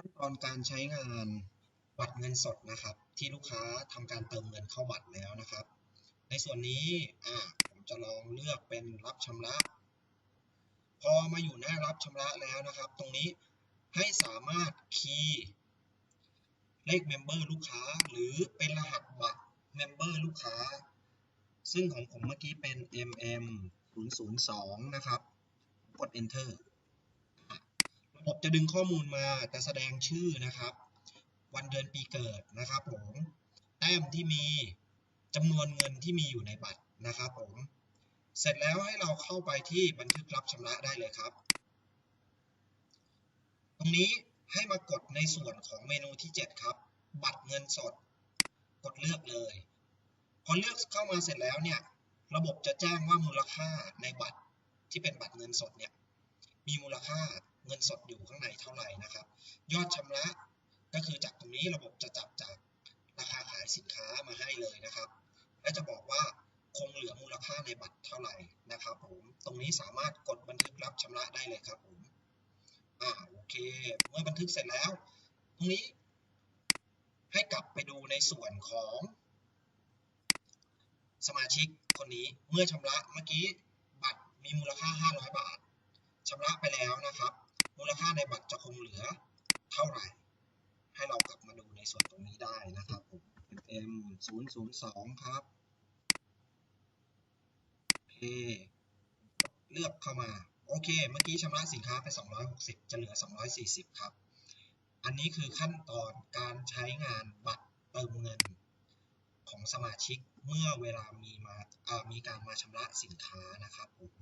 ขั้นตอนการใช้งานบัตรเงินสดนะครับ ที่ลูกค้าทำการเติมเงินเข้าบัตรแล้วนะครับ ในส่วนนี้อ่าผมจะลองเลือกเป็นรับชำระ พอมาอยู่หน้ารับชำระแล้วนะครับ ตรงนี้ให้สามารถคีย์เลขเมมเบอร์ลูกค้า หรือเป็นรหัสบัตรเมมเบอร์ลูกค้า ซึ่งของผมเมื่อกี้เป็น mm 002 นะครับ กด enter จะดึงข้อมูลมาจะแสดงชื่อนะครับ วันเดือนปีเกิดนะครับผมแต้มที่มีจำนวนเงินที่มีอยู่ในบัตรนะครับผมเสร็จแล้วให้เราเข้าไปที่บันทึกรับชำระได้เลยครับ ตรงนี้ให้มากดในส่วนของเมนูที่ 7 ครับ บัตรเงินสด กดเลือกเลย พอเลือกเข้ามาเสร็จแล้วเนี่ย ระบบจะแจ้งว่ามูลค่าในบัตรที่เป็นบัตรเงินสดเนี่ย มีมูลค่า เงินสดอยู่ข้างในเท่าไหร่นะครับ ยอดชำระก็คือจากตรงนี้ระบบจะจับจากราคาขายสินค้ามาให้เลยนะครับ และจะบอกว่าคงเหลือมูลค่าในบัตรเท่าไหร่นะครับผมตรงนี้สามารถกดบันทึกรับชำระได้เลยครับผมอ่าโอเค เมื่อบันทึกเสร็จแล้ว ตรงนี้ ให้กลับไปดูในส่วนของ สมาชิกคนนี้เมื่อชำระเมื่อกี้บัตรมีมูลค่า 500 บาทชำระไปแล้วนะครับ มูลค่าในบัตรจะคงเหลือเท่าไหร่ ให้เรากลับมาดูในส่วนตรงนี้ได้นะครับผม m 0 0 2 ครับโอเลือกเข้ามา โอเค เมื่อกี้ชำระสินค้าไป 260 จะเหลือ 240 ครับ อันนี้คือขั้นตอนการใช้งานบัตรเติมเงินของสมาชิกเมื่อเวลามีมาเอ่อมีการมาชำระสินค้านะครับผม